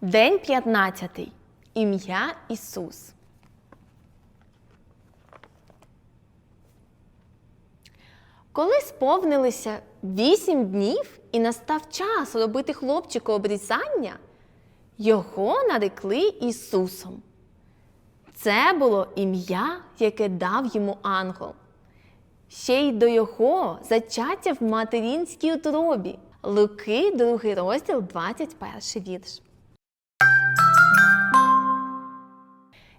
День 15. Ім'я Ісус. Коли сповнилися вісім днів і настав час робити хлопчику обрізання, його нарекли Ісусом. Це було ім'я, яке дав йому ангел. Ще й до його зачаття в материнській утробі. Луки, 2 розділ, 21 вірш.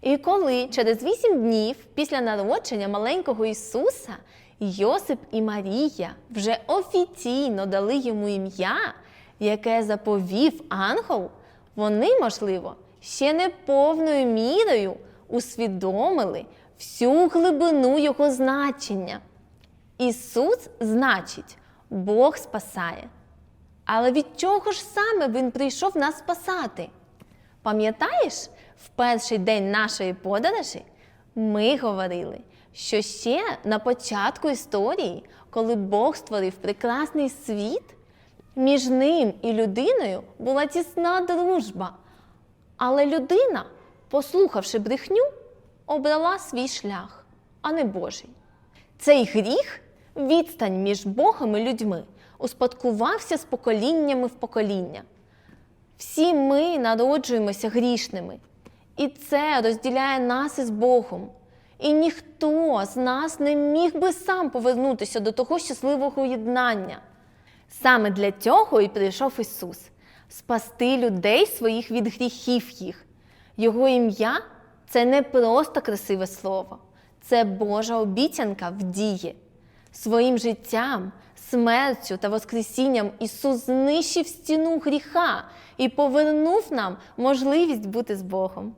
І коли через вісім днів після народження маленького Ісуса Йосип і Марія вже офіційно дали йому ім'я, яке заповів ангел, вони, можливо, ще не повною мірою усвідомили всю глибину його значення. Ісус значить, Бог спасає. Але від чого ж саме Він прийшов нас спасати? Пам'ятаєш, в перший день нашої подорожі ми говорили, що ще на початку історії, коли Бог створив прекрасний світ, між ним і людиною була тісна дружба. Але людина, послухавши брехню, обрала свій шлях, а не Божий. Цей гріх, відстань між Богом і людьми, успадкувався з поколіннями в покоління. Всі ми народжуємося грішними, і це розділяє нас із Богом. І ніхто з нас не міг би сам повернутися до того щасливого єднання. Саме для цього і прийшов Ісус спасти людей своїх від гріхів їх. Його ім'я це не просто красиве слово, це Божа обіцянка в дії. Своїм життям, смертю та Воскресінням Ісус знищив стіну гріха і повернув нам можливість бути з Богом.